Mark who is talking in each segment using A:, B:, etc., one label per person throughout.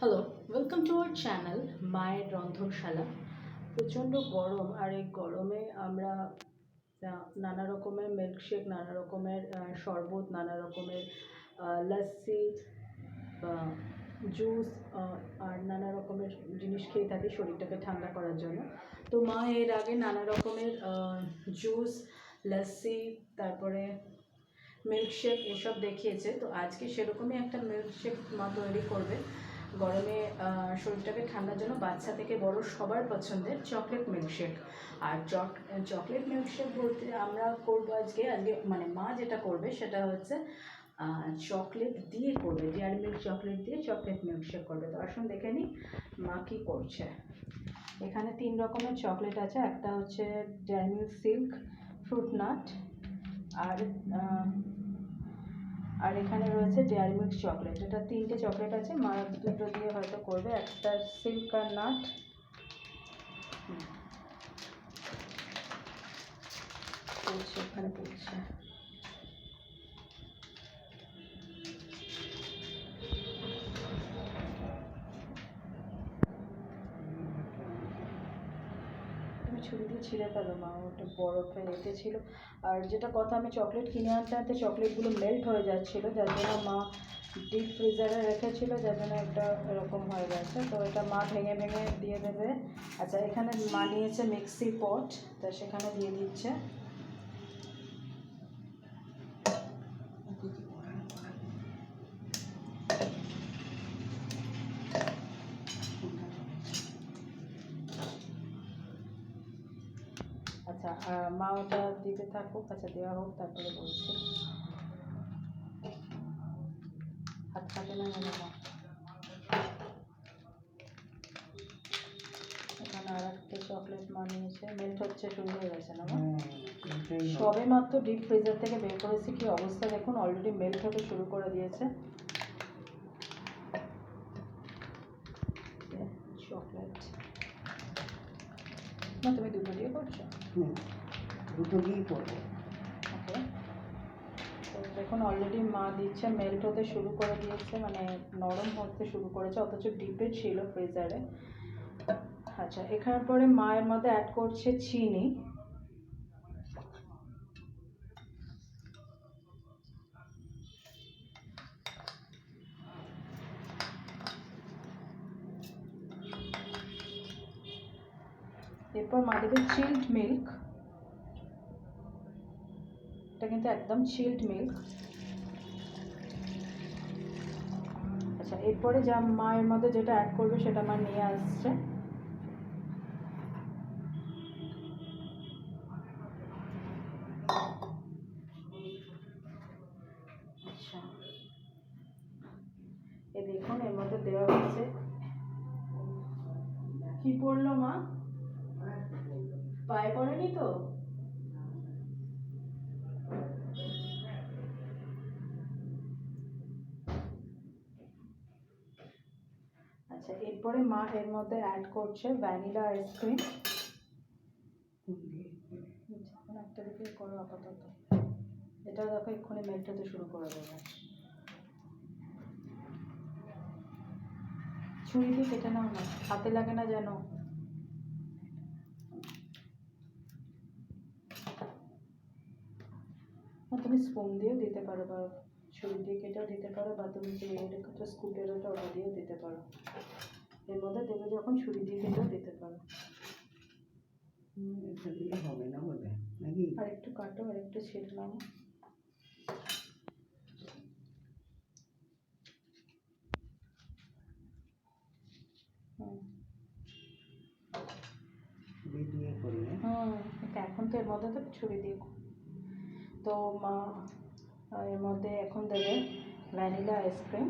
A: Hello welcome to our channel মায়ের রন্ধনশালা প্রচণ্ড গরম আর এই গরমে আমরা নানা রকমের মিল্কশেক নানা রকমের শরবত, নানা রকমের লস্যি জুস আর নানা রকমের জিনিস খেয়ে থাকি শরীরটাকে ঠান্ডা করার জন্য। তো মা, এর আগে নানা রকমের জুস লস্যি তারপরে মিল্কশেক এসব দেখিয়েছে। তো আজকে সেরকমই একটা মিল্কশেক মা তৈরি করবে। গরমে শরীরটাকে ঠান্ডার জন্য বাচ্চা থেকে বড় সবার পছন্দের চকলেট মিল্কশেক। আর চক, চকলেট মিল্কশেক বলতে আমরা করব আজকে আজকে মানে মা যেটা করবে সেটা হচ্ছে চকলেট দিয়ে করবে, ডেয়ারি মিল্ক চকলেট দিয়ে চকলেট মিল্কশেক করবে। তো আসুন দেখে নিই মা কী করছে। এখানে তিন রকমের চকলেট আছে, একটা হচ্ছে Dairy Milk Silk, fruit nut, আর আর এখানে রয়েছে ডেয়ারি মিল্ক চকলেট এটা তিনটে চকলেট আছে, মা দুটো দিয়ে হয়তো করবে, একটা সিল্ক আর নাট ওখানে পড়ছে। তুমি ছুরি দিয়ে ছিঁড়ে ফেলো মা? ওটা বরফে এতে ছিল আর যেটা কথা আমি চকলেট কিনে আনতে আনতে চকলেটগুলো মেল্ট হয়ে যাচ্ছিল, যার জন্য মা ডিপ ফ্রিজারে রেখেছিলো, যার জন্য একটা এরকম হয়ে গেছে। তো এটা মা ভেঙে ভেঙে দিয়ে দেবে। আচ্ছা এখানে মা নিয়েছে মিক্সি পট তা সেখানে দিয়ে দিচ্ছে। আচ্ছা আর মা ওটা দিতে থাকুক আচ্ছা দেওয়া হোক তারপরে বলছি। হাত কাটে না যেন মা? এখানে আর একটা চকলেট মা নিয়েছে মেল্ট হচ্ছে শুরু হয়ে গেছে না সবে মাত্র ডিপ ফ্রিজার থেকে বের করেছি কি অবস্থা দেখুন অলরেডি মেল্ট হতে শুরু করে দিয়েছে চকলেট না তুমি দুটো দিয়ে করছ
B: দুটো দিয়েই করব।
A: দেখুন অলরেডি মা দিচ্ছে মেল্ট হতে শুরু করে দিয়েছে মানে নরম হতে শুরু করেছে, অথচ ডিপে ছিল ফ্রিজারে আচ্ছা এখানে পরে মায়ের মধ্যে অ্যাড করছে চিনি। এরপর মা দেবে চিল্ড মিল্ক এটা কিন্তু একদম চিল্ড মিল্ক আচ্ছা এরপরে যা মায়ের মধ্যে যেটা অ্যাড করবে সেটা মা নিয়ে আসছে। আচ্ছা। এ দেখুন, এর মধ্যে দেওয়া হচ্ছে কি পড়ল মা পড়েনি তো? আচ্ছা এরপরে মা এর মধ্যে অ্যাড করছে ভ্যানিলা আইসক্রিম একটা দিকে করো আপাতত। এটা দেখো এক্ষুনি মেল্ট হতে শুরু করে দেবে। ছুরি দিয়ে কেটে নাও না, হাতে লাগে না যেন না তুমি স্পুন দিয়েও দিতে পারো বা ছুরি দিয়ে কেটেও দিতে পারো বা তুমি যে রেখেছো স্কুপের ওটা ওটা দিয়েও দিতে পারো। এর মধ্যে দেবে যখন ছুরি দিয়ে কেটেও দিতে পারো।
B: এটা হবে না বোধ নাকি?
A: আর একটু কাটো আর একটু ছেড়ে নাও।
B: দিয়ে করলে?
A: হুম এখন তো এর মধ্যে তো ছুরি দিয়ে। তো মা এর মধ্যে এখন দেবে ভ্যানিলা আইসক্রিম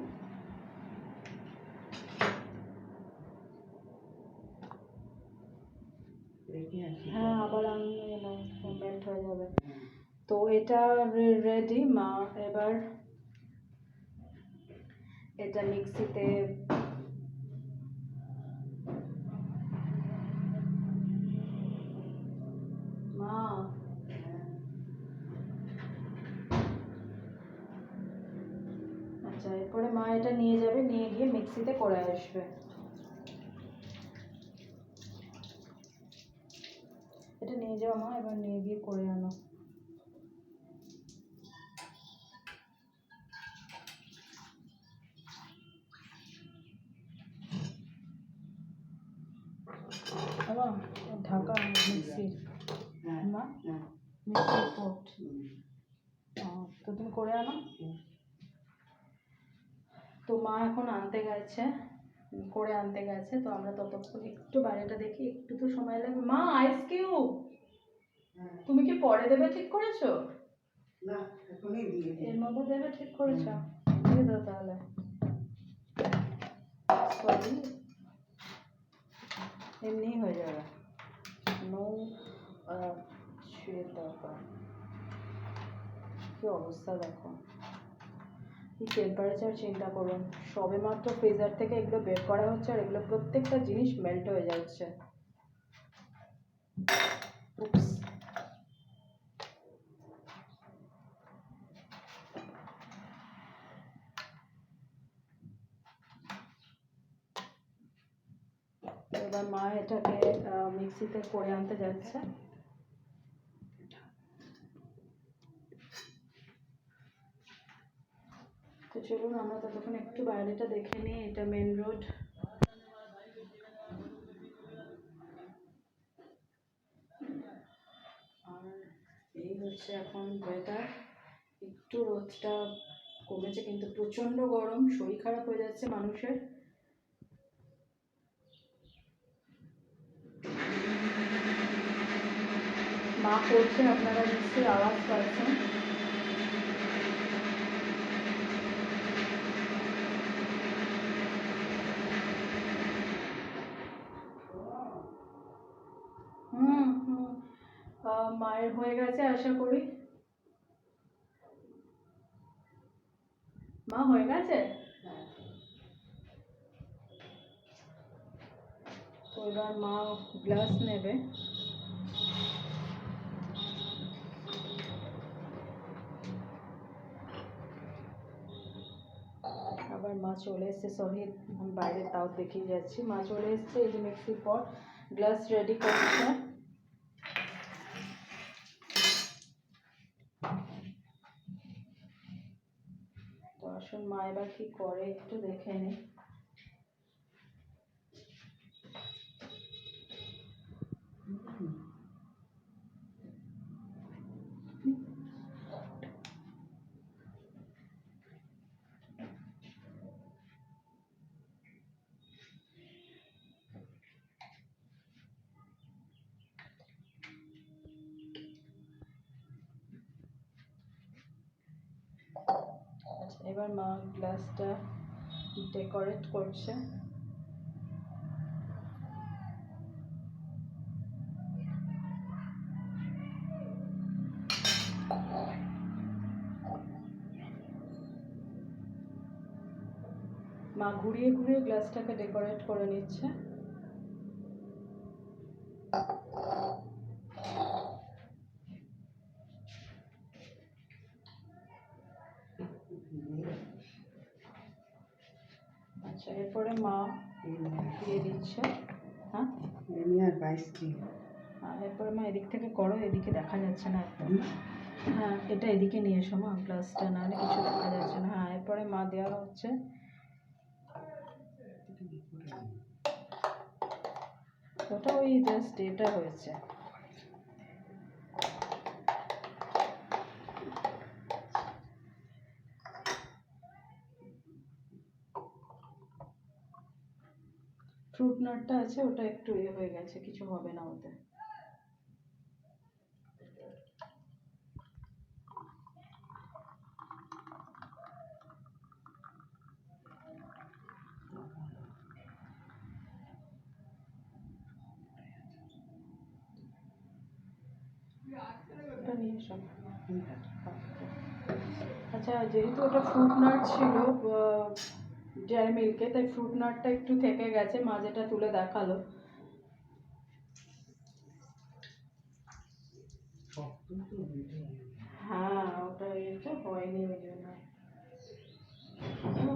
A: হ্যাঁ আবার আমি মেল্ট হয়ে যাবে। তো এটা রেডি মা এবার এটা মিক্সিতে আচ্ছা এরপরে মা এটা নিয়ে যাবে নিয়ে গিয়ে মিক্সিতে করে আসবে। এটা নিয়ে যাও মা এবার নিয়ে গিয়ে করে আনো। ঢাকা মিক্সির
B: হ্যাঁ
A: মা
B: হ্যাঁ।
A: মিক্সির পোট তো তুমি করে আনো। তো মা এখন আনতে গেছে করে আনতে গেছে তো আমরা ততক্ষণ একটু বাইরেটা দেখি একটু তো সময় লাগবে। মা আইস কিউব
B: হ্যাঁ।
A: তুমি কি পরে দেবে ঠিক করেছ?
B: না এখনই দিয়ে
A: এর মধ্যে দেবে ঠিক করেছ? দিয়ে দাও তাহলে। সরি। এমনি হয়ে যাবে। নো শুয়ের দরকার কি অবস্থা দেখো। টেম্পারেচার চিন্তা করুন। সবে মাত্র ফ্রিজার থেকে এগুলো বের করা হচ্ছে আর এগুলো প্রত্যেকটা জিনিস মেল্ট হয়ে যাচ্ছে। এবার মা এটাকে মিক্সিতে করে আনতে যাচ্ছে। তো চলুন আমরা ততক্ষণ একটু বাইরেটা দেখে নিই, এটা মেন রোড আর এই হচ্ছে এখন ওয়েদার একটু রোদটা কমেছে কিন্তু প্রচণ্ড গরম, শরীর খারাপ হয়ে যাচ্ছে মানুষের। মা করছে আপনারা নিশ্চয়ই আওয়াজ পাচ্ছেন হুম হুম আহ, মায়ের হয়ে গেছে আশা করি। মা হয়ে গেছে?
B: হ্যাঁ।
A: তো এবার মা গ্লাস নেবে। আবার মা চলে এসছে সরি বাইরে তাও দেখিয়ে যাচ্ছি। মা চলে এসছে এই যে মিক্সির পর গ্লাস রেডি করছে তো আসুন মা এবার কি করে? একটু দেখে নিই আচ্ছা এবার মা গ্লাসটা ডেকোরেট করছে। মা ঘুরিয়ে ঘুরিয়ে গ্লাসটাকে ডেকোরেট করে নিচ্ছে। আচ্ছা এরপরে মা দিয়ে দিচ্ছে হ্যাঁ?
B: বাইশ কি
A: এরপরে মা এদিক থেকে করো এদিকে দেখা যাচ্ছে না একদম হ্যাঁ এটা এদিকে নিয়ে এসো মা গ্লাসটা নাহলে কিছু দেখা যাচ্ছে না। হ্যাঁ এরপরে মা দেওয়া হচ্ছে। ওটা ওই জাস্ট এটা হয়েছে ফ্রুট নাটটা আছে ওটা একটু ইয়ে হয়ে গেছে কিছু হবে না ওতে। ওটা আচ্ছা যেহেতু ওটা ফ্রুট নাট ছিল ডেয়ারি মিল্কে তাই ফ্রুট নাটটা একটু থেকে গেছে মা যেটা তুলে দেখাল। হ্যাঁ ওটা এটা হয়নি, ওই জন্য।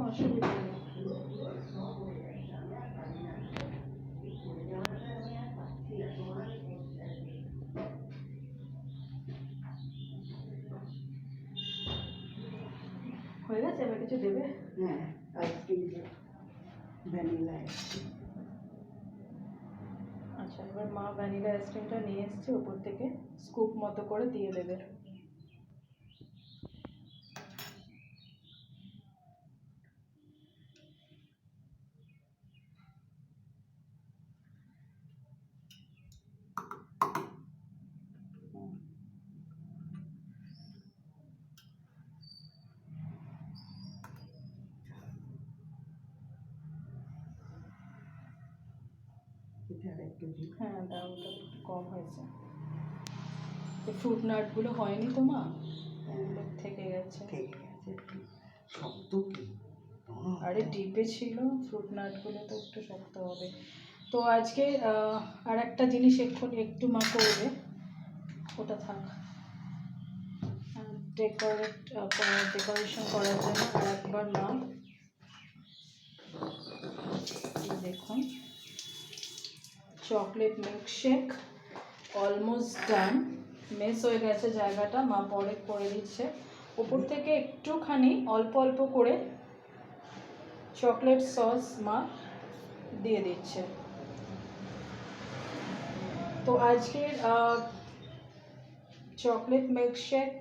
A: অসুবিধা নেই। হয়ে গেছে এবার কিছু দেবে?
B: হ্যাঁ আইসক্রিম ভ্যানিলা আইসক্রিম।
A: আচ্ছা এবার মা ভ্যানিলা আইসক্রিমটা নিয়ে এসছে উপর থেকে স্কুপ মতো করে দিয়ে দেবে।
B: এটা আর একটু দিই
A: হ্যাঁ দাও ওটা একটু কম হয়েছে। ফ্রুট নাটগুলো হয়নি তো মা ওগুলো থেকে গেছে।
B: থেকে গেছে একটু শক্ত কি?
A: আরে ডিপে ছিল ফ্রুট নাটগুলো তো একটু শক্ত হবে। তো আজকে আর একটা জিনিস এক্ষুনি একটু মা করবে। ওটা থাক। ডেকোরেট ডেকোরেশন করার জন্য একবার মা। দেখুন। Chocolate milkshake almost done mess হয়ে গেছে জায়গাটা, মা পরে করে দিচ্ছে। উপর থেকে একটুখানি অল্প অল্প করে চকলেট সস মা দিয়ে দিচ্ছে। তো আজকের chocolate milkshake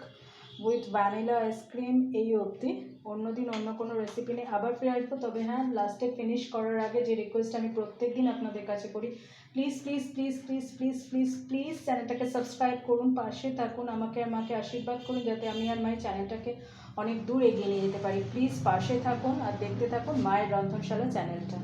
A: with vanilla ice cream এই অবধি। অন্যদিন অন্য কোনো রেসিপি নিয়ে আবার ফিরে আসব। তবে হ্যাঁ লাস্টে ফিনিশ করার আগে যে রিকোয়েস্ট আমি প্রত্যেক দিন আপনাদের কাছে করি please please please please please please please চ্যানেলটাকে সাবস্ক্রাইব করুন, পাশে থাকুন, আমাকে আমাকে মাকে আশীর্বাদ করুন যাতে আমি আর মায়ের চ্যানেলটাকে অনেক দূর এগিয়ে নিয়ে যেতে পারি। প্লিজ পাশে থাকুন আর দেখতে থাকুন মায়ের রন্ধনশালা চ্যানেলটা